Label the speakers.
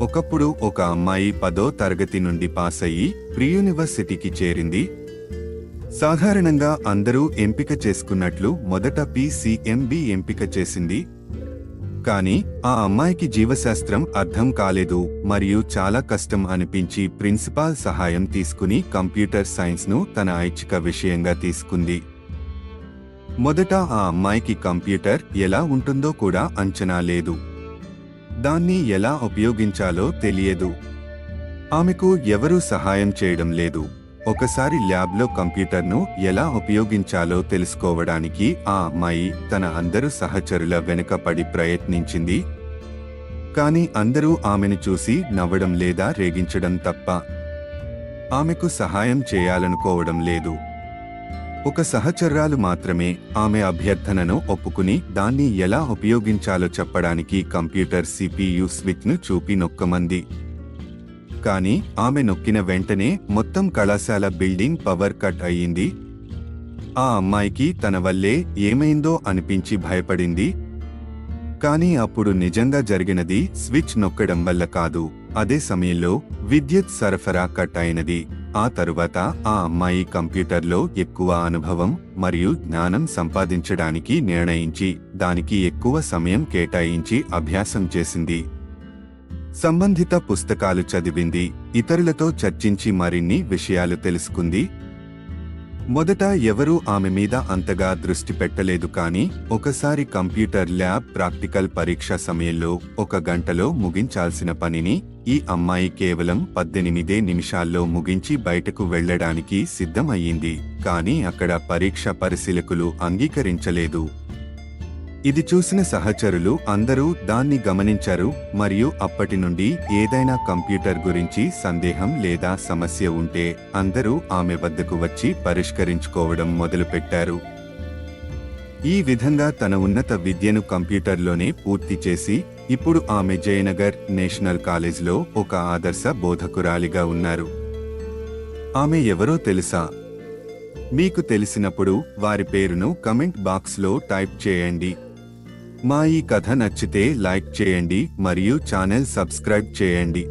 Speaker 1: ఒకప్పుడు ఒక అమ్మాయి పదో తరగతి నుండి పాస్ అయ్యి ప్రీ యూనివర్సిటీకి చేరింది. సాధారణంగా అందరూ ఎంపిక చేసుకున్నట్లు మొదట పిసిఎంబి ఎంపిక చేసింది. కానీ ఆ అమ్మాయికి జీవశాస్త్రం అర్థం కాలేదు మరియు చాలా కష్టం అనిపించి ప్రిన్సిపాల్ సహాయం తీసుకుని కంప్యూటర్ సైన్స్ను తన ఐచ్ఛిక విషయంగా తీసుకుంది. మొదట ఆ అమ్మాయికి కంప్యూటర్ ఎలా ఉంటుందో కూడా అంచనా లేదు. దాన్ని ఎలా ఉపయోగించాలో తెలియదు. ఆమెకు ఎవరూ సహాయం చేయడం లేదు. ఒకసారి ల్యాబ్లో కంప్యూటర్ను ఎలా ఉపయోగించాలో తెలుసుకోవడానికి ఆ అమ్మాయి తన అందరు సహచరుల వెనుక పడి ప్రయత్నించింది. కాని అందరూ ఆమెను చూసి నవ్వడం లేదా రేగించడం తప్ప ఆమెకు సహాయం చేయాలనుకోవడం లేదు. ఒక సహచర్రాలు మాత్రమే ఆమె అభ్యర్థనను ఒప్పుకుని దాన్ని ఎలా ఉపయోగించాలో చెప్పడానికి కంప్యూటర్ సిపియు స్విచ్ను చూపి నొక్కమంది. కానీ ఆమె నొక్కిన వెంటనే మొత్తం కళాశాల బిల్డింగ్ పవర్ కట్ అయ్యింది. ఆ అమ్మాయికి తన వల్లే ఏమైందో అనిపించి భయపడింది. కానీ అప్పుడు నిజంగా జరిగినది స్విచ్ నొక్కడం వల్ల కాదు. అదే సమయంలో విద్యుత్ సరఫరా కట్ అయినది. ఆ తరువాత ఆ అమ్మాయి కంప్యూటర్లో ఎక్కువ అనుభవం మరియు జ్ఞానం సంపాదించడానికి నిర్ణయించి దానికి ఎక్కువ సమయం కేటాయించి అభ్యాసం చేసింది. సంబంధిత పుస్తకాలు చదివింది ఇతరులతో చర్చించి మరిన్ని విషయాలు తెలుసుకుంది మొదట ఎవరూ ఆమె మీద అంతగా దృష్టి పెట్టలేదు కానీ ఒకసారి కంప్యూటర్ ల్యాబ్ ప్రాక్టికల్ పరీక్ష సమయంలో ఒక గంటలో ముగించాల్సిన పనిని ఈ అమ్మాయి కేవలం పద్దెనిమిదే నిమిషాల్లో ముగించి బయటకు వెళ్ళడానికి సిద్ధం అయ్యింది కానీ అక్కడ పరీక్ష పరిశీలకులు అంగీకరించలేదు. ఇది చూసిన సహచరులు అందరూ దాన్ని గమనించారు మరియు అప్పటి నుండి ఏదైనా కంప్యూటర్ గురించి సందేహం లేదా సమస్య ఉంటే అందరూ ఆమె వద్దకు వచ్చి పరిష్కరించుకోవడం మొదలుపెట్టారు. ఈ విధంగా తన ఉన్నత విద్యను కంప్యూటర్లోనే పూర్తి చేసి ఇప్పుడు ఆమె జయనగర్ నేషనల్ కాలేజ్లో ఒక ఆదర్శ బోధకురాలిగా ఉన్నారు. ఆమె ఎవరో తెలుసా? మీకు తెలిసినప్పుడు వారి పేరును కమెంట్ బాక్స్లో టైప్ చేయండి. మా ఈ కథ నచ్చితే లైక్ చేయండి మరియు ఛానల్ సబ్స్క్రైబ్ చేయండి.